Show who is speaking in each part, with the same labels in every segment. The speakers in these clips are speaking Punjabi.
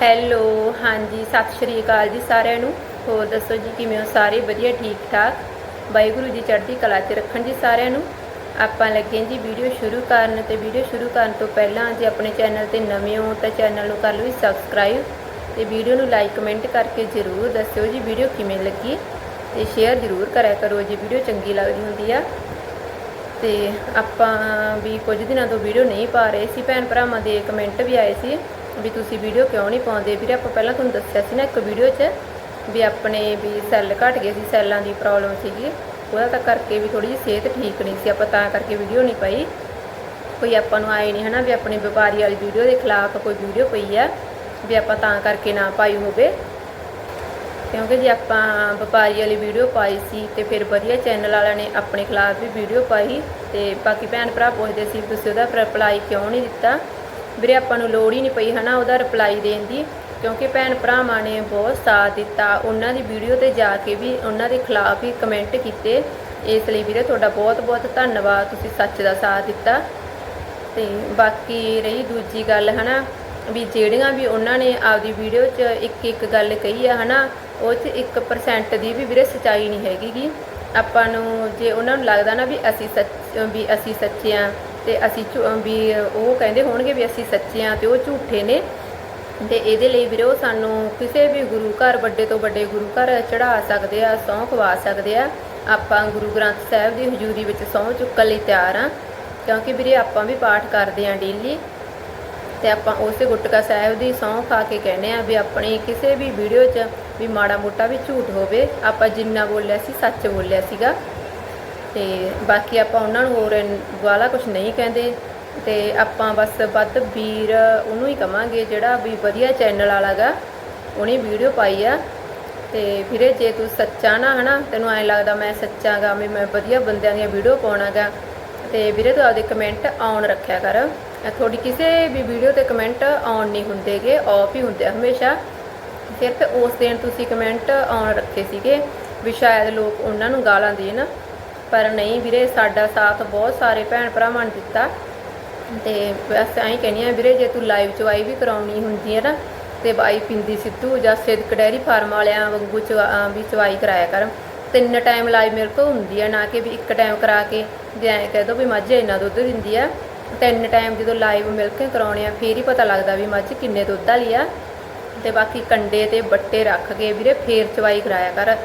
Speaker 1: ਹੈਲੋ, ਹਾਂਜੀ, ਸਤਿ ਸ਼੍ਰੀ ਅਕਾਲ ਜੀ ਸਾਰਿਆਂ ਨੂੰ। ਹੋਰ ਦੱਸੋ ਜੀ, ਕਿਵੇਂ ਹੋ? ਸਾਰੇ ਵਧੀਆ, ਠੀਕ ਠਾਕ? ਵਾਹਿਗੁਰੂ ਜੀ ਚੜ੍ਹਦੀ ਕਲਾ 'ਚ ਰੱਖਣ ਜੀ ਸਾਰਿਆਂ ਨੂੰ। ਆਪਾਂ ਲੱਗੇ ਜੀ ਵੀਡੀਓ ਸ਼ੁਰੂ ਕਰਨ ਤੇ ਵੀਡੀਓ ਸ਼ੁਰੂ ਕਰਨ ਤੋਂ ਪਹਿਲਾਂ ਜੇ ਆਪਣੇ ਚੈਨਲ ਤੇ ਨਵੇਂ ਹੋ ਤਾਂ ਚੈਨਲ ਨੂੰ ਕਰ ਲਓ ਸਬਸਕ੍ਰਾਈਬ ਤੇ ਵੀਡੀਓ ਨੂੰ ਲਾਈਕ, ਕਮੈਂਟ ਕਰਕੇ ਜ਼ਰੂਰ ਦੱਸਿਓ ਜੀ ਵੀਡੀਓ ਕਿਵੇਂ ਲੱਗੀ ਤੇ ਸ਼ੇਅਰ ਜ਼ਰੂਰ ਕਰਿਆ ਕਰੋ ਜੇ, ਵੀਡੀਓ ਚੰਗੀ ਲੱਗਦੀ ਹੁੰਦੀ ਆ। ਤੇ ਆਪਾਂ ਵੀ ਕੁਝ ਦਿਨਾਂ ਤੋਂ ਵੀਡੀਓ ਨਹੀਂ ਪਾ ਰਹੇ ਸੀ, ਭੈਣ ਭਰਾਵਾਂ ਦੇ ਕਮੈਂਟ ਵੀ ਆਏ ਸੀ। ਵੀ ਤੁਸੀਂ ਵੀਡੀਓ ਕਿਉਂ ਨਹੀਂ ਪਾਉਂਦੇ? ਵੀਰੇ, ਆਪਾਂ ਪਹਿਲਾਂ ਤੁਹਾਨੂੰ ਦੱਸਿਆ ਸੀ ਨਾ ਇੱਕ ਵੀਡੀਓ 'ਚ ਵੀ ਆਪਣੇ ਵੀ ਸੈੱਲ ਘਟ ਗਏ ਸੀ, ਸੈੱਲਾਂ ਦੀ ਪ੍ਰੋਬਲਮ ਸੀਗੀ। ਉਹਦਾ ਤਾਂ ਕਰਕੇ ਵੀ ਥੋੜੀ ਜਿਹੀ ਸਿਹਤ ਠੀਕ ਨਹੀਂ ਸੀ, ਆਪਾਂ ਤਾਂ ਕਰਕੇ ਵੀਡੀਓ ਨਹੀਂ ਪਾਈ। ਕੋਈ ਆਪਾਂ ਨੂੰ ਆਏ ਨਹੀਂ ਹਨਾ ਵੀ ਆਪਣੇ ਵਪਾਰੀ ਵਾਲੀ ਵੀਡੀਓ ਦੇ ਖਿਲਾਫ ਕੋਈ ਵੀਡੀਓ ਪਈ ਆ, ਵੀ ਆਪਾਂ ਤਾਂ ਕਰਕੇ ਨਾ ਪਾਈ ਹੋਵੇ। ਕਿਉਂਕਿ ਜੇ ਆਪਾਂ ਵਪਾਰੀ ਵਾਲੀ ਵੀਡੀਓ ਪਾਈ ਸੀ ਤੇ ਫਿਰ ਵਧੀਆ ਚੈਨਲ ਵਾਲਿਆਂ ਨੇ ਆਪਣੇ ਖਿਲਾਫ ਵੀ ਵੀਡੀਓ ਪਾਈ ਤੇ ਬਾਕੀ ਭੈਣ ਭਰਾ ਪੁੱਛਦੇ ਸੀ ਵੀ ਤੁਸੀਂ ਉਹਦਾ ਰਿਪਲਾਈ ਕਿਉਂ ਨਹੀਂ ਦਿੱਤਾ? ਵੀਰੇ ਆਪਾਂ ਨੂੰ ਲੋੜ ਹੀ ਨਹੀਂ ਪਈ ਹਨਾ ਉਹਦਾ ਰਿਪਲਾਈ ਦੇਣ ਦੀ, ਕਿਉਂਕਿ ਭੈਣ ਭਰਾਵਾਂ ਨੇ ਬਹੁਤ ਸਾਥ ਦਿੱਤਾ, ਉਹਨਾਂ ਦੀ ਵੀਡੀਓ ਤੇ ਜਾ ਕੇ ਵੀ ਉਹਨਾਂ ਦੇ ਖਿਲਾਫ ਹੀ ਕਮੈਂਟ ਕੀਤੇ, ਇਸ ਲਈ ਵੀਰੇ ਤੁਹਾਡਾ ਬਹੁਤ ਬਹੁਤ ਧੰਨਵਾਦ, ਤੁਸੀਂ ਸੱਚ ਦਾ ਸਾਥ ਦਿੱਤਾ। ਤੇ ਬਾਕੀ ਰਹੀ ਦੂਜੀ ਗੱਲ ਹਨਾ, ਵੀ ਜਿਹੜੀਆਂ ਵੀ ਉਹਨਾਂ ਨੇ ਆਪਦੀ ਵੀਡੀਓ 'ਚ ਇੱਕ ਇੱਕ ਗੱਲ ਕਹੀ ਆ ਹਨਾ, ਉਹ 'ਚ 1% ਦੀ ਵੀ ਵੀਰੇ ਸਚਾਈ ਨਹੀਂ ਹੈਗੀ ਆਪਾਂ ਨੂੰ ਜੇ ਉਹਨਾਂ ਨੂੰ ਲੱਗਦਾ ਨਾ ਵੀ ਅਸੀਂ ਸੱਚ, ਵੀ ਅਸੀਂ ਸੱਚੇ ਆ ਤੇ ਅਸੀਂ ਝੂ- ਵੀ ਉਹ ਕਹਿੰਦੇ ਹੋਣਗੇ ਵੀ ਅਸੀਂ ਸੱਚੇ ਆ ਤੇ ਉਹ ਝੂਠੇ ਨੇ। ਤੇ ਇਹਦੇ ਲਈ ਵੀਰੇ ਉਹ ਸਾਨੂੰ ਕਿਸੇ ਵੀ ਗੁਰੂ ਘਰ, ਵੱਡੇ ਤੋਂ ਵੱਡੇ ਗੁਰੂ ਘਰ ਚੜਾ ਸਕਦੇ ਆ, ਸਹੁੰ ਖਵਾ ਸਕਦੇ ਆ। ਆਪਾਂ ਗੁਰੂ ਗ੍ਰੰਥ ਸਾਹਿਬ ਦੀ ਹਜ਼ੂਰੀ ਵਿੱਚ ਸਹੁੰ ਚੁੱਕਣ ਲਈ ਤਿਆਰ ਆ ਕਿਉਂਕਿ ਵੀਰੇ ਆਪਾਂ ਵੀ ਪਾਠ ਕਰਦੇ ਆ ਡੇਲੀ ਤੇ ਆਪਾਂ ਉਸੇ ਗੁਟਕਾ ਸਾਹਿਬ ਦੀ ਸਹੁੰ ਖਾ ਕੇ ਕਹਿੰਦੇ ਆ ਵੀ ਆਪਣੀ ਕਿਸੇ ਵੀ ਵੀਡੀਓ 'ਚ ਵੀ ਮਾੜਾ ਮੋਟਾ ਵੀ ਝੂਠ ਹੋਵੇ। ਆਪਾਂ ਜਿੰਨਾ ਬੋਲਿਆ ਸੀ, ਸੱਚ ਬੋਲਿਆ ਸੀਗਾ। ਤੇ ਬਾਕੀ ਆਪਾਂ ਉਹਨਾਂ ਨੂੰ ਹੋਰ ਵਾਲਾ ਕੁਝ ਨਹੀਂ ਕਹਿੰਦੇ। ਤੇ ਆਪਾਂ ਬਸ ਵੱਧ ਵੀਰ ਉਹਨੂੰ ਹੀ ਕਵਾਂਗੇ, ਜਿਹੜਾ ਵੀ ਵਧੀਆ ਚੈਨਲ ਵਾਲਾ ਗਾ, ਉਹਨੇ ਵੀਡੀਓ ਪਾਈ ਆ। ਤੇ ਵੀਰੇ, ਜੇ ਤੂੰ ਸੱਚਾ ਨਾ, ਹਨਾ, ਤੈਨੂੰ ਐਂ ਲੱਗਦਾ ਮੈਂ ਸੱਚਾਗਾ ਵੀ ਮੈਂ ਵਧੀਆ ਬੰਦਿਆਂ ਦੀਆਂ ਵੀਡੀਓ ਪਾਉਣਾਗਾ ਤੇ ਵੀਰੇ ਤੂੰ ਆਪਦੇ ਕਮੈਂਟ ਆਨ ਰੱਖਿਆ ਕਰ। ਤੁਹਾਡੀ ਕਿਸੇ ਵੀ ਵੀਡੀਓ ਤੇ ਕਮੈਂਟ ਆਨ ਨਹੀਂ ਹੁੰਦੇਗੇ ਆਫ ਹੀ ਹੁੰਦੇ ਆ ਹਮੇਸ਼ਾ। ਸਿਰਫ ਉਸ ਦਿਨ ਤੁਸੀਂ ਕਮੈਂਟ ਆਨ ਰੱਖੇ ਸੀਗੇ, ਵੀ ਸ਼ਾਇਦ ਲੋਕ ਉਹਨਾਂ ਨੂੰ ਗਾਲਾਂ ਦੇਣ। ਪਰ ਨਹੀਂ ਵੀਰੇ, ਸਾਡਾ ਸਾਥ ਬਹੁਤ ਸਾਰੇ ਭੈਣ ਭਰਾਵਾਂ ਨੇ ਦਿੱਤਾ। ਤੇ ਬਸ ਐਂ ਕਹਿੰਦੀ ਆ, ਵੀਰੇ ਜੇ ਤੂੰ ਲਾਈਵ ਚਵਾਈ ਵੀ ਕਰਾਉਣੀ ਹੁੰਦੀ ਹੈ ਨਾ, ਤੇ ਬਾਈ ਪਿੰਦੀ ਸਿੱਧੂ ਜਾਂ ਸਿੱਧਕ ਡੈਰੀ ਫਾਰਮ ਵਾਲਿਆਂ ਵਾਂਗੂ ਚਵਾ ਵੀ ਚਵਾਈ ਕਰਾਇਆ ਕਰ। ਤਿੰਨ ਟਾਈਮ ਲਾਈਵ ਮੇਰੇ ਕੋਲ ਹੁੰਦੀ ਹੈ ਨਾ ਕਿ ਵੀ ਇੱਕ ਟਾਈਮ ਕਰਾ ਕੇ ਜੇ ਐਂ ਕਹਿ ਦੋ ਵੀ ਮੱਝ ਇੰਨਾ ਦੁੱਧ ਦਿੰਦੀ ਆ। ਤਿੰਨ ਟਾਈਮ ਜਦੋਂ ਲਾਈਵ ਮਿਲ ਕੇ ਕਰਾਉਣੇ ਆ, ਫੇਰ ਹੀ ਪਤਾ ਲੱਗਦਾ ਵੀ ਮੱਝ ਕਿੰਨੇ ਦੁੱਧ ਵਾਲੀ ਆ। ਤੇ ਬਾਕੀ ਕੰਡੇ ਤੇ ਬੱਟੇ ਰੱਖ ਕੇ ਵੀਰੇ ਫੇਰ ਚਵਾਈ ਕਰਾਇਆ ਕਰ।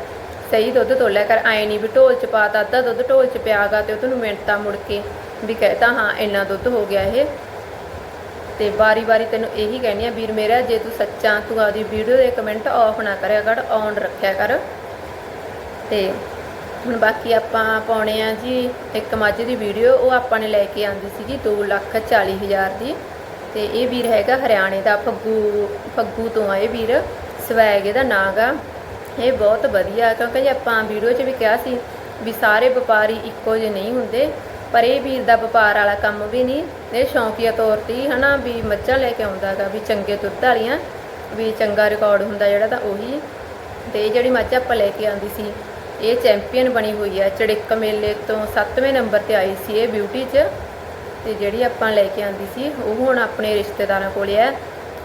Speaker 1: ਸਹੀ ਦੁੱਧ ਤੋਲਿਆ ਕਰ ਐ ਨਹੀਂ ਵੀ ਢੋਲ ਚ ਪਾਤਾ ਅੱਧਾ ਦੁੱਧ ਢੋਲ ਚ ਪਿਆਗਾ ਤੇ ਉਹਨੂੰ ਮਿੰਟਾਂ ਮੁੜ ਕੇ ਵੀ ਕਹਤਾ ਹਾਂ, ਇੰਨਾ ਦੁੱਧ ਹੋ ਗਿਆ ਇਹ। ਤੇ ਵਾਰੀ-ਵਾਰੀ ਤੈਨੂੰ ਇਹੀ ਕਹਿਣੀ ਆ, ਵੀਰ ਮੇਰਾ, ਜੇ ਤੂੰ ਸੱਚਾ, ਤੂੰ ਆਪਦੀ ਵੀਡੀਓ ਦੇ ਕਮੈਂਟ ਆਫ ਨਾ ਕਰਿਆ ਕਰ ਔਨ ਰੱਖਿਆ ਕਰ। ਤੇ ਹੁਣ ਬਾਕੀ ਆਪਾਂ ਪਾਉਣੇ ਆ ਜੀ ਇੱਕ ਮੱਝ ਦੀ ਵੀਡੀਓ, ਉਹ ਆਪਾਂ ਨੇ ਲੈ ਕੇ ਆਂਦੀ ਸੀਗੀ 240000 ਦੀ। ਤੇ ਇਹ ਵੀਰ ਹੈਗਾ ਹਰਿਆਣੇ ਦਾ, ਫੱਗੂ ਫੱਗੂ ਤੋਂ ਆ ਇਹ ਵੀਰ, ਸਵੈਗ ਇਹਦਾ ਨਾਂ ਗਾ। ਇਹ ਬਹੁਤ ਵਧੀਆ ਕਿਉਂਕਿ ਜੇ ਆਪਾਂ ਵੀਡੀਓ 'ਚ ਵੀ ਕਿਹਾ ਸੀ ਵੀ ਸਾਰੇ ਵਪਾਰੀ ਇੱਕੋ ਜਿਹੇ ਨਹੀਂ ਹੁੰਦੇ, ਪਰ ਇਹ ਵੀਰ ਦਾ ਵਪਾਰ ਵਾਲਾ ਕੰਮ ਵੀ ਨਹੀਂ, ਇਹ ਸ਼ੌਂਕੀਆ ਤੌਰ ਤੇ ਹੀ ਹਨਾ ਵੀ ਮੱਝਾਂ ਲੈ ਕੇ ਆਉਂਦਾਗਾ ਵੀ ਚੰਗੇ ਦੁੱਧ ਵਾਲੀਆਂ, ਵੀ ਚੰਗਾ ਰਿਕਾਰਡ ਹੁੰਦਾ ਜਿਹੜਾ ਤਾਂ ਉਹੀ ਤੇ ਇਹ ਜਿਹੜੀ ਮੱਝ ਆਪਾਂ ਲੈ ਕੇ ਆਂਦੀ ਸੀ, ਇਹ ਚੈਂਪੀਅਨ ਬਣੀ ਹੋਈ ਹੈ, ਚੜਿੱਕ ਮੇਲੇ ਤੋਂ 7ਵੇਂ ਨੰਬਰ ਤੇ ਆਈ ਸੀ ਇਹ ਬਿਊਟੀ 'ਚ। ਤੇ ਜਿਹੜੀ ਆਪਾਂ ਲੈ ਕੇ ਆਂਦੀ ਸੀ, ਉਹ ਹੁਣ ਆਪਣੇ ਰਿਸ਼ਤੇਦਾਰਾਂ ਕੋਲੇ ਹੈ।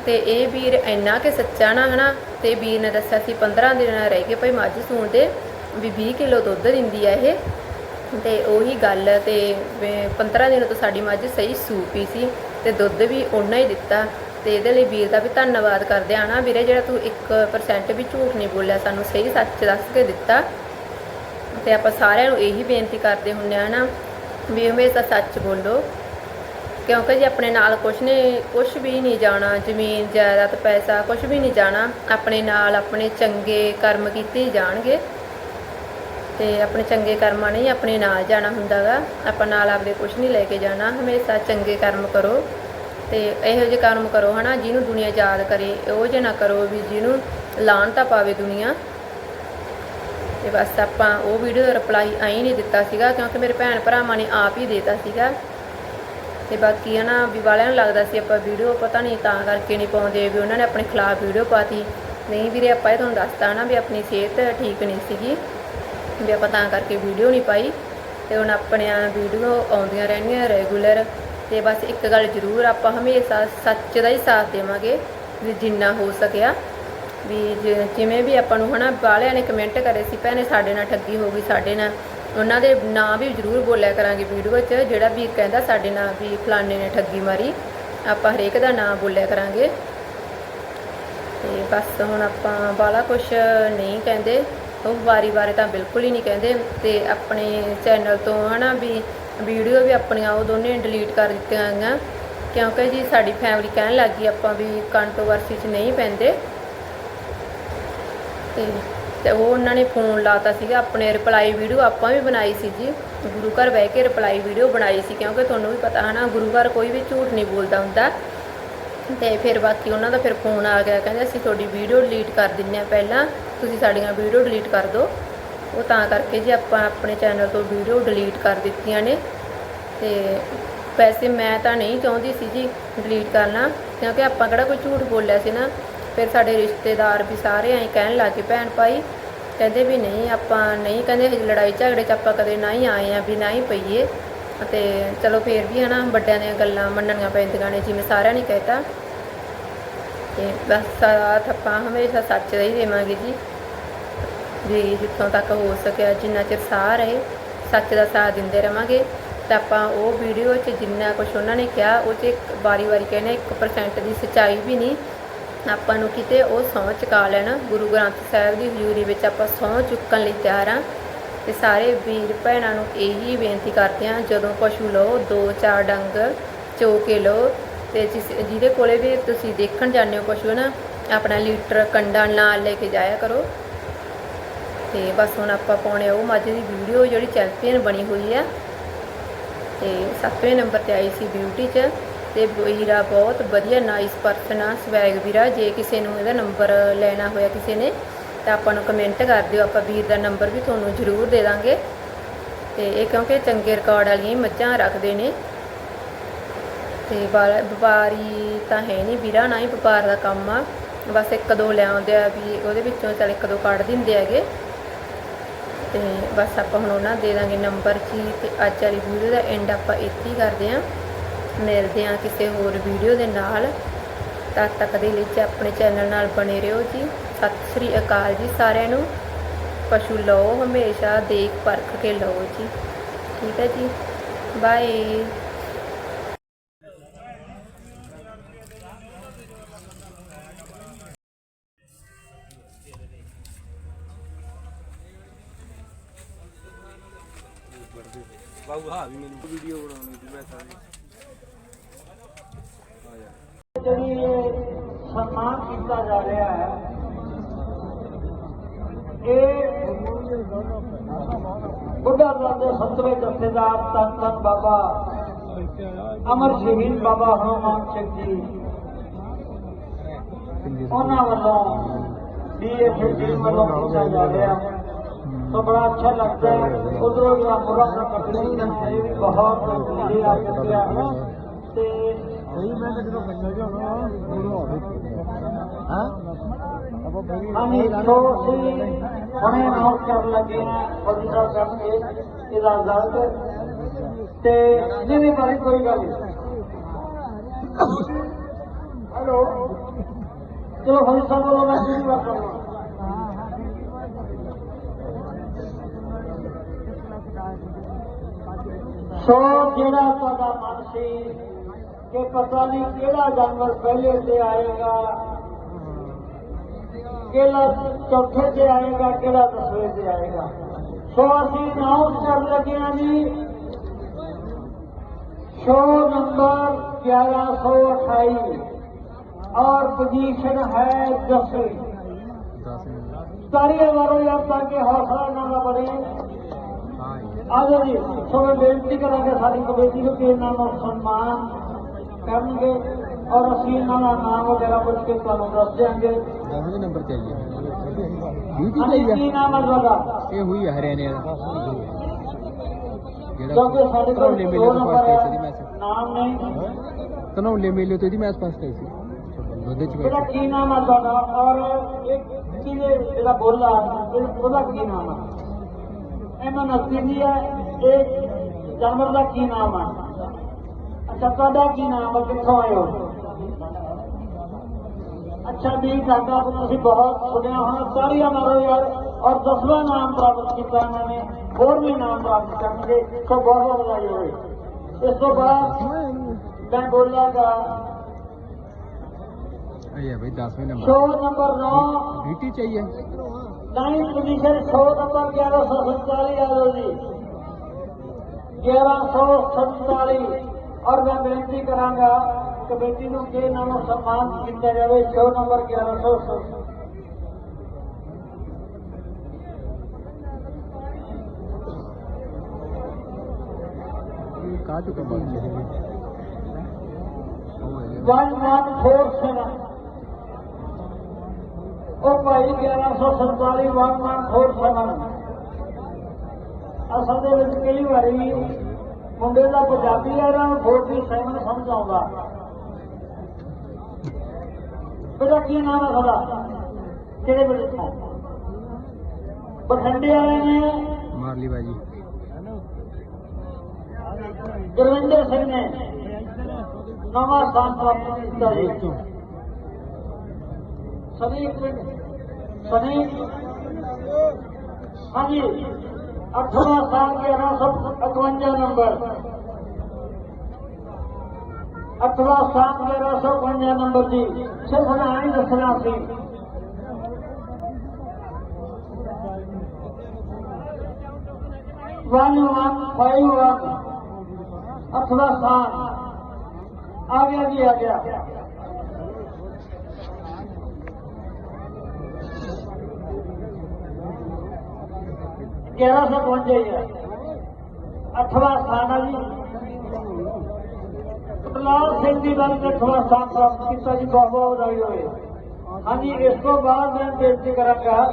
Speaker 1: ਤੇ ਇਹ ਵੀਰ ਇੰਨਾ ਕਿ ਸੱਚਾ ਨਾ ਹਨਾ, ਤੇ ਵੀਰ ਨੇ ਦੱਸਿਆ ਸੀ 15 ਦਿਨ ਰਹਿ ਗਏ ਭਾਈ ਮੱਝ ਸੂਣ ਦੇ ਵੀ 20 ਕਿਲੋ ਦੁੱਧ ਦਿੰਦੀ ਆ ਇਹ। ਤੇ ਉਹੀ ਗੱਲ ਤੇ ਵੀ 15 ਦਿਨ ਤੋਂ ਸਾਡੀ ਮੱਝ ਸਹੀ ਸੂ ਪੀ ਸੀ ਤੇ ਦੁੱਧ ਵੀ ਓਨਾ ਹੀ ਦਿੱਤਾ। ਤੇ ਇਹਦੇ ਲਈ ਵੀਰ ਦਾ ਵੀ ਧੰਨਵਾਦ ਕਰਦੇ ਆ ਨਾ ਵੀਰੇ, ਜਿਹੜਾ ਤੂੰ 1% ਵੀ ਝੂਠ ਨਹੀਂ ਬੋਲਿਆ, ਸਾਨੂੰ ਸਹੀ ਸੱਚ ਦੱਸ ਕੇ ਦਿੱਤਾ। ਤੇ ਆਪਾਂ ਸਾਰਿਆਂ ਨੂੰ ਇਹੀ ਬੇਨਤੀ ਕਰਦੇ ਹੁੰਦੇ ਆ ਨਾ ਵੀ ਹਮੇਸ਼ਾ ਸੱਚ ਬੋਲੋ। ਕਿਉਂਕਿ ਜੇ ਆਪਣੇ ਨਾਲ ਕੁਛ ਨੇ ਕੁਛ ਵੀ ਨਹੀਂ ਜਾਣਾ, ਜ਼ਮੀਨ, ਜਾਇਦਾਦ, ਪੈਸਾ, ਕੁਛ ਵੀ ਨਹੀਂ ਜਾਣਾ, ਆਪਣੇ ਨਾਲ ਆਪਣੇ ਚੰਗੇ ਕਰਮ ਕੀਤੇ ਜਾਣਗੇ। ਤੇ ਆਪਣੇ ਚੰਗੇ ਕਰਮਾਂ ਨੇ ਆਪਣੇ ਨਾਲ ਜਾਣਾ ਹੁੰਦਾਗਾ। ਆਪਾਂ ਨਾਲ ਆਪਦੇ ਕੁਛ ਨਹੀਂ ਲੈ ਕੇ ਜਾਣਾ। ਹਮੇਸ਼ਾ ਚੰਗੇ ਕਰਮ ਕਰੋ। ਤੇ ਇਹੋ ਜਿਹੇ ਕਰਮ ਕਰੋ ਹਨਾ, ਜਿਹਨੂੰ ਦੁਨੀਆ ਯਾਦ ਕਰੇ। ਉਹ ਜੇ ਨਾ ਕਰੋ ਵੀ ਜਿਹਨੂੰ ਲਾਹਨਤਾ ਪਾਵੇ ਦੁਨੀਆ। ਤੇ ਬਸ ਆਪਾਂ ਉਹ ਵੀਡੀਓ ਦਾ ਰਿਪਲਾਈ ਆਈ ਨਹੀਂ ਦਿੱਤਾ ਸੀਗਾ, ਕਿਉਂਕਿ ਮੇਰੇ ਭੈਣ ਭਰਾਵਾਂ ਨੇ ਆਪ ਹੀ ਦੇਤਾ ਸੀਗਾ। ਤੇ ਬਾਕੀ ਹੈ ਨਾ ਵੀ ਵਾਲਿਆਂ ਨੂੰ ਲੱਗਦਾ ਸੀ ਆਪਾਂ ਵੀਡੀਓ ਪਤਾ ਨਹੀਂ ਤਾਂ ਕਰਕੇ ਨਹੀਂ ਪਾਉਂਦੇ ਵੀ ਉਹਨਾਂ ਨੇ ਆਪਣੇ ਖਿਲਾਫ ਵੀਡੀਓ ਪਾਤੀ। ਨਹੀਂ ਵੀਰੇ ਆਪਾਂ ਇਹ ਤੁਹਾਨੂੰ ਦੱਸਤਾ ਨਾ ਵੀ ਆਪਣੀ ਸਿਹਤ ਠੀਕ ਨਹੀਂ ਸੀਗੀ, ਵੀ ਆਪਾਂ ਤਾਂ ਕਰਕੇ ਵੀਡੀਓ ਨਹੀਂ ਪਾਈ ਤੇ ਹੁਣ ਆਪਣੀਆਂ ਵੀਡੀਓ ਆਉਂਦੀਆਂ ਰਹਿਣਗੀਆਂ ਰੈਗੂਲਰ ਤੇ ਬਸ ਇੱਕ ਗੱਲ ਜ਼ਰੂਰ ਆਪਾਂ ਹਮੇਸ਼ਾ ਸੱਚ ਦਾ ਹੀ ਸਾਥ ਦੇਵਾਂਗੇ ਵੀ ਜਿੰਨਾ ਹੋ ਸਕਿਆ। ਵੀ ਜਿਵੇਂ ਵੀ ਆਪਾਂ ਨੂੰ ਹਨਾ ਵਾਲਿਆਂ ਨੇ ਕਮੈਂਟ ਕਰੇ ਸੀ, ਭੈਣੇ ਸਾਡੇ ਨਾਲ ਠੱਗੀ ਹੋ ਗਈ, ਸਾਡੇ ਨਾਲ ਉਹਨਾਂ ਦੇ ਨਾਂ ਵੀ ਜ਼ਰੂਰ ਬੋਲਿਆ ਕਰਾਂਗੇ ਵੀਡੀਓ 'ਚ ਜਿਹੜਾ ਵੀ ਕਹਿੰਦਾ ਸਾਡੇ ਨਾਂ ਵੀ ਫਲਾਣੇ ਨੇ ਠੱਗੀ ਮਾਰੀ, ਆਪਾਂ ਹਰੇਕ ਦਾ ਨਾਂ ਬੋਲਿਆ ਕਰਾਂਗੇ। ਤੇ ਬਸ ਹੁਣ ਆਪਾਂ ਬਾਲਾ ਕੁਛ ਨਹੀਂ ਕਹਿੰਦੇ, ਉਹ ਵਾਰੀ ਵਾਰੀ ਤਾਂ ਬਿਲਕੁਲ ਹੀ ਨਹੀਂ ਕਹਿੰਦੇ। ਤੇ ਆਪਣੇ ਚੈਨਲ ਤੋਂ ਹਨਾ ਵੀ ਵੀਡੀਓ ਵੀ ਆਪਣੀਆਂ ਉਹ ਦੋਨੇ ਡਿਲੀਟ ਕਰ ਦਿੱਤੀਆਂ ਗਈਆਂ। ਕਿਉਂਕਿ ਜੀ ਸਾਡੀ ਫੈਮਿਲੀ ਕਹਿਣ ਲੱਗੀ ਆਪਾਂ ਵੀ ਕੰਟਰੋਵਰਸੀ 'ਚ ਨਹੀਂ ਪੈਂਦੇ। ਤੇ ਤੇ ਉਹ ਉਹਨਾਂ ਨੇ ਫੋਨ ਲਾਤਾ ਸੀਗਾ, ਆਪਣੇ ਰਿਪਲਾਈ ਵੀਡੀਓ ਆਪਾਂ ਵੀ ਬਣਾਈ ਸੀ ਜੀ। ਗੁਰੂ ਘਰ ਬਹਿ ਕੇ ਰਿਪਲਾਈ ਵੀਡੀਓ ਬਣਾਈ ਸੀ, ਕਿਉਂਕਿ ਤੁਹਾਨੂੰ ਵੀ ਪਤਾ ਹੈ ਨਾ ਗੁਰੂ ਘਰ ਕੋਈ ਵੀ ਝੂਠ ਨਹੀਂ ਬੋਲਦਾ ਹੁੰਦਾ। ਤੇ ਫਿਰ ਬਾਕੀ ਉਹਨਾਂ ਦਾ ਫਿਰ ਫੋਨ ਆ ਗਿਆ, ਕਹਿੰਦੇ ਅਸੀਂ ਤੁਹਾਡੀ ਵੀਡੀਓ ਡਿਲੀਟ ਕਰ ਦਿੰਨੇ ਆ ਪਹਿਲਾਂ, ਤੁਸੀਂ ਸਾਡੀਆਂ ਵੀਡੀਓ ਡਿਲੀਟ ਕਰ ਦਿਓ। ਉਹ ਤਾਂ ਕਰਕੇ ਜੀ ਆਪਾਂ ਆਪਣੇ ਚੈਨਲ ਤੋਂ ਵੀਡੀਓ ਡਿਲੀਟ ਕਰ ਦਿੱਤੀਆਂ ਨੇ। ਤੇ ਵੈਸੇ ਮੈਂ ਤਾਂ ਨਹੀਂ ਚਾਹੁੰਦੀ ਸੀ ਜੀ ਡਿਲੀਟ ਕਰਨਾ, ਕਿਉਂਕਿ ਆਪਾਂ ਕਿਹੜਾ ਕੋਈ ਝੂਠ ਬੋਲਿਆ ਸੀ ਨਾ। ਫਿਰ ਸਾਡੇ ਰਿਸ਼ਤੇਦਾਰ ਵੀ ਸਾਰੇ ਐਂ ਕਹਿਣ ਲੱਗੇ ਭੈਣ ਭਾਈ ਕਹਿੰਦੇ ਵੀ ਨਹੀਂ, ਆਪਾਂ ਨਹੀਂ, ਕਹਿੰਦੇ ਹਜੇ ਲੜਾਈ ਝਗੜੇ 'ਚ ਆਪਾਂ ਕਦੇ ਨਾ ਹੀ ਆਏ ਆ, ਵੀ ਨਾ ਹੀ ਪਈਏ। ਅਤੇ ਚਲੋ ਫੇਰ ਵੀ ਹਨਾ, ਵੱਡਿਆਂ ਦੀਆਂ ਗੱਲਾਂ ਮੰਨਣੀਆਂ ਪੈਂਦੀਆਂ ਨੇ, ਜਿਵੇਂ ਸਾਰਿਆਂ ਨੇ ਕਹਿਤਾ। ਤੇ ਬਸ ਸਾਥ ਆਪਾਂ ਹਮੇਸ਼ਾ ਸੱਚ ਦਾ ਹੀ ਦੇਵਾਂਗੇ ਜੀ। ਵੀ ਜਿੱਥੋਂ ਤੱਕ ਹੋ ਸਕਿਆ, ਜਿੰਨਾ ਚਿਰ ਸਾਹ ਰਹੇ, ਸੱਚ ਦਾ ਸਾਥ ਦਿੰਦੇ ਰਵਾਂਗੇ। ਤਾਂ ਆਪਾਂ ਉਹ ਵੀਡੀਓ 'ਚ ਜਿੰਨਾ ਕੁਝ ਉਹਨਾਂ ਨੇ ਕਿਹਾ, ਉਹ 'ਚ ਇੱਕ ਵਾਰੀ-ਵਾਰੀ ਕਹਿੰਦੇ 1% ਦੀ ਸੱਚਾਈ ਵੀ ਨਹੀਂ। ਆਪਾਂ ਨੂੰ ਕਿਤੇ ਉਹ ਸਹੁੰ ਚੁਕਾ ਲੈਣ। ਗੁਰੂ ਗ੍ਰੰਥ ਸਾਹਿਬ ਦੀ ਹਜ਼ੂਰੀ ਵਿੱਚ ਆਪਾਂ ਸਹੁੰ ਚੁੱਕਣ ਲਈ ਤਿਆਰ ਹਾਂ ਤੇ ਸਾਰੇ ਵੀਰ ਭੈਣਾਂ ਨੂੰ ਇਹੀ ਬੇਨਤੀ ਕਰਦੇ ਹਾਂ ਜਦੋਂ ਪਸ਼ੂ ਲਓ, ਦੋ ਚਾਰ ਡੰਗ ਚੋ ਕੇ ਲਓ। ਤੇ ਜਿਸ ਜਿਹਦੇ ਕੋਲੇ ਵੀ ਤੁਸੀਂ ਦੇਖਣ ਜਾਂਦੇ ਹੋ ਪਸ਼ੂ ਨਾ ਆਪਣਾ ਲੀਟਰ ਕੰਡਾ ਨਾਲ ਲੈ ਕੇ ਜਾਇਆ ਕਰੋ। ਤੇ ਬਸ ਹੁਣ ਆਪਾਂ ਪਾਉਣੇ ਉਹ ਮੱਝ ਦੀ ਵੀਡੀਓ ਜਿਹੜੀ ਚੈਂਪੀਅਨ ਬਣੀ ਹੋਈ ਆ। ਤੇ ਸੱਤਵੇਂ ਨੰਬਰ ਤੇ ਆਈ ਸੀ ਬਿਊਟੀ 'ਚ। ਤੇ ਵੀਰਾ ਬਹੁਤ ਵਧੀਆ ਨਾਈਸ ਪਰਸਨ ਆ, ਸਵੈਗ ਵੀਰਾ। ਜੇ ਕਿਸੇ ਨੂੰ ਇਹਦਾ ਨੰਬਰ ਲੈਣਾ ਹੋਇਆ ਕਿਸੇ ਨੇ, ਤਾਂ ਆਪਾਂ ਨੂੰ ਕਮੈਂਟ ਕਰ ਦਿਓ। ਆਪਾਂ ਵੀਰ ਦਾ ਨੰਬਰ ਵੀ ਤੁਹਾਨੂੰ ਜ਼ਰੂਰ ਦੇ ਦਾਂਗੇ। ਤੇ ਇਹ ਕਿਉਂਕਿ ਚੰਗੇ ਰਿਕਾਰਡ ਵਾਲੀਆਂ ਹੀ ਮੱਝਾਂ ਰੱਖਦੇ ਨੇ। ਤੇ ਵਪਾਰੀ ਤਾਂ ਹੈ ਨਹੀਂ ਵੀਰਾ, ਨਾ ਹੀ ਵਪਾਰ ਦਾ ਕੰਮ ਆ। ਬਸ ਇੱਕ ਦੋ ਲੈ ਆਉਂਦੇ ਆ ਵੀ ਉਹਦੇ ਵਿੱਚੋਂ ਚੱਲ ਇੱਕ ਦੋ ਕੱਢ ਦਿੰਦੇ ਹੈਗੇ। ਤੇ ਬਸ ਆਪਾਂ ਹੁਣ ਉਹਨਾਂ ਦੇ ਦਾਂਗੇ ਨੰਬਰ ਜੀ ਤੇ ਅੱਜ ਵਾਲੀ ਵੀਡੀਓ ਦਾ ਐਂਡ ਆਪਾਂ ਇੱਥੇ ਹੀ ਕਰਦੇ ਆਂ। ਮਿਲਦੇ ਹਾਂ ਕਿਸੇ ਹੋਰ ਵੀਡੀਓ ਦੇ ਨਾਲ। ਤਦ ਤੱਕ ਦੇ ਲਈ ਆਪਣੇ ਚੈਨਲ ਨਾਲ ਬਣੇ ਰਹੋ ਜੀ। ਸਤਿ ਸ੍ਰੀ ਅਕਾਲ ਜੀ ਸਾਰਿਆਂ ਨੂੰ। ਪਸ਼ੂ ਲਓ ਹਮੇਸ਼ਾ, ਦੇਖ ਪਰਖ ਕੇ ਲਓ ਜੀ। ਠੀਕ ਹੈ ਜੀ। ਬਾਏ।
Speaker 2: ਬਾਬੂ ਹਾਂ ਵੀ ਮੈਨੂੰ ਵੀਡੀਓ ਬਣਾਉਣੀ ਸੀ ਮੈਂ ਸਾਰੀ ਆ ਜਾ
Speaker 3: ਜਿਹੜੀ ਇਹ ਸਨਮਾਨ ਕੀਤਾ ਜਾ ਰਿਹਾ ਹੈ ਇਹ ਬੁੱਢਾ ਦਲ ਦੇ ਸੱਤਵੇਂ ਜਥੇਦਾਰ ਧੰਨ ਧੰਨ ਬਾਬਾ ਅਮਰ ਸ਼ਹੀਦ ਬਾਬਾ ਹਨੂਮਾਨ ਸਿੰਘ ਜੀ ਉਹਨਾਂ ਵੱਲੋਂ ਡੀਐਫਏ ਟੀਮ ਵੱਲੋਂ ਕੀਤਾ ਜਾ ਰਿਹਾ ਹੈ तो बड़ा अच्छा लगता है उधरों ही मुरा का पकड़ी है ये भी बहुत बढ़िया आ गया ते
Speaker 4: ਸਹੀ ਮੈਂ ਤਾਂ ਜਦੋਂ ਬੰਦਾ ਜਿਹਾ ਹੋਣਾ ਉਦੋਂ ਹੋਵੇ ਹਾਂ ਆਪਾਂ
Speaker 3: ਹੁਣੇ ਅਨਾਉਂਸ ਕਰਨ ਲੱਗੇ ਹਾਂ ਬੜੀ ਸਾਹਿਬ ਇਹਦਾ ਰਿਜ਼ਲਟ ਤੇ ਨਹੀਂ ਨਹੀਂ ਕੋਈ ਗੱਲ ਨਹੀਂ ਹੈਲੋ ਚਲੋ ਭਾਈ ਸਾਹਿਬ ਵੱਲੋਂ ਮੈਂ ਸ਼ੁਰੂ ਕਰਦਾ ਸੋ ਜਿਹੜਾ ਤੁਹਾਡਾ ਮਨ ਸੀ ਕਿ ਪਤਾ ਨਹੀਂ ਕਿਹੜਾ ਜਾਨਵਰ ਪਹਿਲੇ ਤੇ ਆਏਗਾ ਕਿਹੜਾ ਚੌਥੇ ਤੇ ਆਏਗਾ ਕਿਹੜਾ ਦਸਵੇਂ ਤੇ ਆਏਗਾ। ਸੋ ਅਸੀਂ ਨਾਉ ਚੱਲ ਲੱਗੇ ਆ ਜੀ। ਸ਼ੋ ਨੰਬਰ 1128 ਔਰ ਪੋਜੀਸ਼ਨ ਹੈ 10ਵੀਂ ਸਾਰੀ ਵਾਰੋ ਯਾਰ ਤਾਂ ਕਿ ਹੌਸਲਾ ਨਾ ਬਣੇ। ਆਜੋ ਜੀ ਸੋ ਬੇਨਤੀ ਕਰਾਂਗੇ ਸਾਡੀ ਕਮੇਟੀ ਨੂੰ ਕਿ ਇਹਨਾਂ ਨੂੰ ਸਨਮਾਨ ਕਰਨਗੇ ਔਰ ਅਸੀਂ ਇਹਨਾਂ ਦਾ ਨਾਮ ਵਗੈਰਾ ਪੁੱਛ ਕੇ ਤੁਹਾਨੂੰ ਦੱਸ ਦਿਆਂਗੇ।
Speaker 4: ਦਸਵੇਂ ਨੰਬਰ ਤੇ ਆਈ ਹੈ
Speaker 3: ਹਾਂਜੀ ਕੀ ਨਾਮ ਹੈ ਤੁਹਾਡਾ?
Speaker 4: ਇਹ ਹੋਈ ਹੈ ਹਰਿਆਣੇ ਦਾ
Speaker 3: ਕਿਉਂਕਿ ਸਾਡੇ ਕੋਲ
Speaker 4: ਮੇਲੇ ਤੋਂ ਫਸਟ ਆਈ ਸੀ ਮੈਚ
Speaker 3: ਨਾਮ ਨਹੀਂ।
Speaker 4: ਧਨੌਲੇ ਮੇਲੇ ਤੋਂ ਇਹਦੀ ਮੈਚ ਫਸਟ ਆਈ ਸੀ। ਉਹਦੇ ਚ ਬੈਠੇ।
Speaker 3: ਕੀ ਨਾਮ ਹੈ ਤੁਹਾਡਾ? ਔਰ ਇੱਕ ਕਿਹਦੇ ਜਿਹੜਾ ਬੋਲਾ ਉਹਦਾ ਕੀ ਨਾਮ ਹੈ ਇਹਨਾਂ ਨਸਬੀ ਹੈ ਇਹ ਜਾਨਵਰ ਦਾ ਕੀ ਨਾਮ ਹੈ ਅੱਛਾ ਤੁਹਾਡਾ ਕੀ ਨਾਮ ਹੈ ਕਿੱਥੋਂ ਆਏ ਹੋ? ਅੱਛਾ ਵੀ ਸਾਡਾ ਤੁਸੀਂ ਬਹੁਤ ਸੁਣਿਆ ਹੋਣਾ ਸਾਰੀਆਂ ਮਾਰੋ ਯਾਰ ਔਰ ਦਸਵਾਂ ਨਾਮ ਪ੍ਰਾਪਤ ਕੀਤਾ ਇਹਨਾਂ ਨੇ ਹੋਰ ਵੀ ਨਾਮ ਪ੍ਰਾਪਤ ਕਰਨਗੇ ਸੋ ਬਹੁਤ ਵਧਾਈ ਹੋਵੇ। ਇਸ ਤੋਂ ਬਾਅਦ ਮੈਂ ਬੋਲਾਂਗਾ
Speaker 4: ਇਹ ਹੈ ਬਈ 10ਵੇਂ
Speaker 3: ਨੰਬਰ। ਸ਼ੋਰ ਨੰਬਰ 9
Speaker 4: ਡਿਊਟੀ ਚਾਹੀਏ।
Speaker 3: ਨਹੀਂ ਪੋਜੀਸ਼ਨ ਸ਼ੋਰ ਨੰਬਰ 1147 ਆ ਲੋ ਜੀ। 1147 ਔਰ ਮੈਂ ਬੇਨਤੀ ਕਰਾਂਗਾ ਕਮੇਟੀ ਨੂੰ ਕਿ ਇਹਨਾਂ ਨੂੰ ਸਨਮਾਨ ਕੀਤਾ ਜਾਵੇ ਸ਼ੋ ਨੰਬਰ 1100
Speaker 4: ਕਾਟੂ ਕਮਾਲ ਚਾਹੀਦੀ
Speaker 3: ਵਨ ਵਨ ਫੋਰ ਸੈਵਨ। ਉਹ ਭਾਈ 1147 ਵਨ ਵਨ ਫੋਰ ਸੈਵਨ। ਅਸਲ ਦੇ ਵਿੱਚ ਕਈ ਵਾਰੀ ਮੁੰਡੇ ਦਾ ਪੰਜਾਬੀ ਹੈ ਇਹਨਾਂ ਨੂੰ 47 ਸਮਝ ਆਉਂਦਾ। ਬੇਟਾ ਕੀ ਨਾਮ ਹੈ ਤੁਹਾਡਾ? ਕਿਹੜੇ ਬੇਟੇ ਤੋਂ? ਵਾਲੇ ਨੇ।
Speaker 4: ਮਾਰਲੀ ਬਾਜੀ।
Speaker 3: ਗੁਰਵਿੰਦਰ ਸਿੰਘ ਨੇ ਨਵਾਂ ਸਾਲ ਪ੍ਰਾਪਤ ਕੀਤਾ ਜੀ। ਸਨੀ ਸਨੀ ਹਾਂਜੀ। اٺون سال تيرهن سؤ ايڪونجاهه نمبر. اٺون سال تيرهن سؤ ڪڪونجا نمبر جي. صرف ڏسنداسين ون ون فائيو ون اٺوا سال. آڳيان جي آ 1152 ਹੀ ਹੈ ਅਠਵਾਂ ਸਥਾਨ ਆ ਜੀ। ਕਪਲਾਲ ਸਿੰਘ ਜੀ ਵੱਲ ਅਠਵਾਂ ਸਥਾਨ ਪ੍ਰਾਪਤ ਕੀਤਾ ਜੀ ਬਹੁਤ ਬਹੁਤ ਵਧਾਈ ਹੋਵੇ। ਹਾਂਜੀ ਇਸ ਤੋਂ ਬਾਅਦ ਮੈਂ ਬੇਨਤੀ ਕਰਾਂਗਾ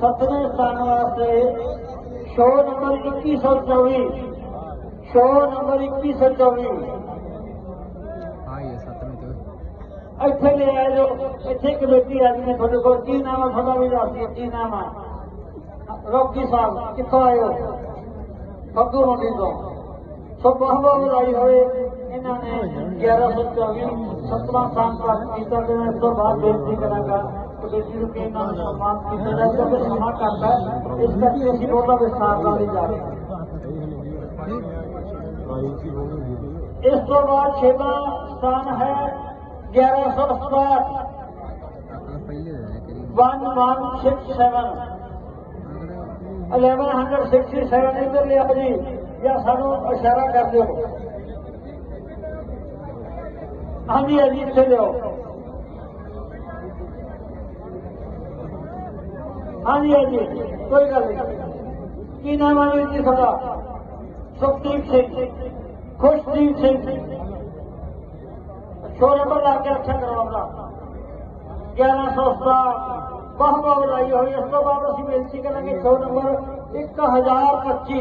Speaker 3: ਸੱਤਵੇਂ ਸਥਾਨ ਵਾਸਤੇ ਸ਼ੋਅ ਨੰਬਰ 2124 ਸ਼ੋਅ ਨੰਬਰ 2124 ਇੱਥੇ ਲੈ ਆਇਓ ਇੱਥੇ ਕਮੇਟੀ ਆ ਜੀ ਮੈਂ ਤੁਹਾਡੇ ਕੋਲ। ਕੀ ਨਾਮ ਆ? ਤੁਹਾਡਾ ਵੀ ਦੱਸ ਦਿਓ ਕੀ ਨਾਮ ਆ? ਰੋਕੀ ਸਾਹਿਬ ਕਿੱਥੋਂ ਆਏ ਹੋ? ਫੱਗੂ ਰੋਣੀ ਤੋਂ ਸੋ ਬਹੁਤ ਵਧਾਈ ਹੋਏ ਇਹਨਾਂ ਨੇ 1124 17 ਸਾਲ ਦਾ ਕੀਤਾ ਤੇ ਮੈਂ ਇਸ ਤੋਂ ਬਾਅਦ ਬੇਨਤੀ ਕਰਾਂਗਾ ਕਿ ਬੇਟੀ ਨੂੰ ਕਿਹਨਾਂ ਨੂੰ ਸਨਮਾਨ ਕੀਤਾ ਜਾਵੇ ਤੇ ਸਮਾਂ ਕਰਦਾ ਇਸ ਕਰਕੇ ਅਸੀਂ ਰੋਡਾ ਵਿਸਥਾਰ ਨਾਲ ਜਾ ਰਹੇ ਇਸ ਤੋਂ ਬਾਅਦ ਛੇਵਾਂ ਸਥਾਨ ਹੈ 1167 1167 1167 ਇਧਰ ਲਿਆ ਜੀ, ਜਾਂ ਸਾਨੂੰ ਇਸ਼ਾਰਾ ਕਰ ਦਿਓ। ਹਾਂਜੀ ਹਾਂਜੀ, ਇੱਥੇ ਲਿਓ ਹਾਂਜੀ ਹਾਂਜੀ, ਕੋਈ ਗੱਲ ਨਹੀਂ। ਕੀ ਨਾਮ ਆ ਜੀ ਤੁਹਾਡਾ? ਸੁਖਦੀਪ ਸਿੰਘ। ਖੁਸ਼ਦੀਪ ਸਿੰਘ। ਛੋਰੇ ਪਰ ਲਾ ਕੇ ਰੱਖਿਆ ਕਰਵਾਉਂਦਾ 1117 बहुत बहुत यह है इसको लोग आपसी में एनसी करेंगे छो नंबर, एक हज़ार पच्ची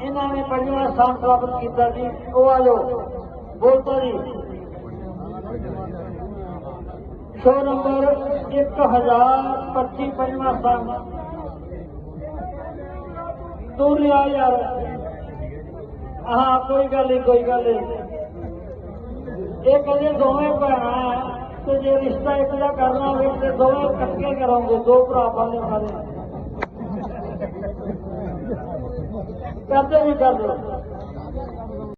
Speaker 3: इन्होंने पंजा स्थान प्राप्त किया जी वो आ जाओ बोलता जी। छो नंबर, एक हज़ार पच्चीस पंजा स्थान तू लिया यार हाँ कोई गल नहीं, कोई गल नहीं। एक कहीं दोवें भैन ਤੇ ਜੇ ਰਿਸ਼ਤਾ ਇੱਕ ਦਾ ਕਰਨਾ ਹੋਵੇ ਤੇ ਦੋਵੇਂ ਇਕੱਠੇ ਕਰਾਂਗੇ, ਦੋ ਭਰਾ ਬੰਦੇ ਮਾਰੇ ਕਰਦੇ ਵੀ ਕਰਦੇ।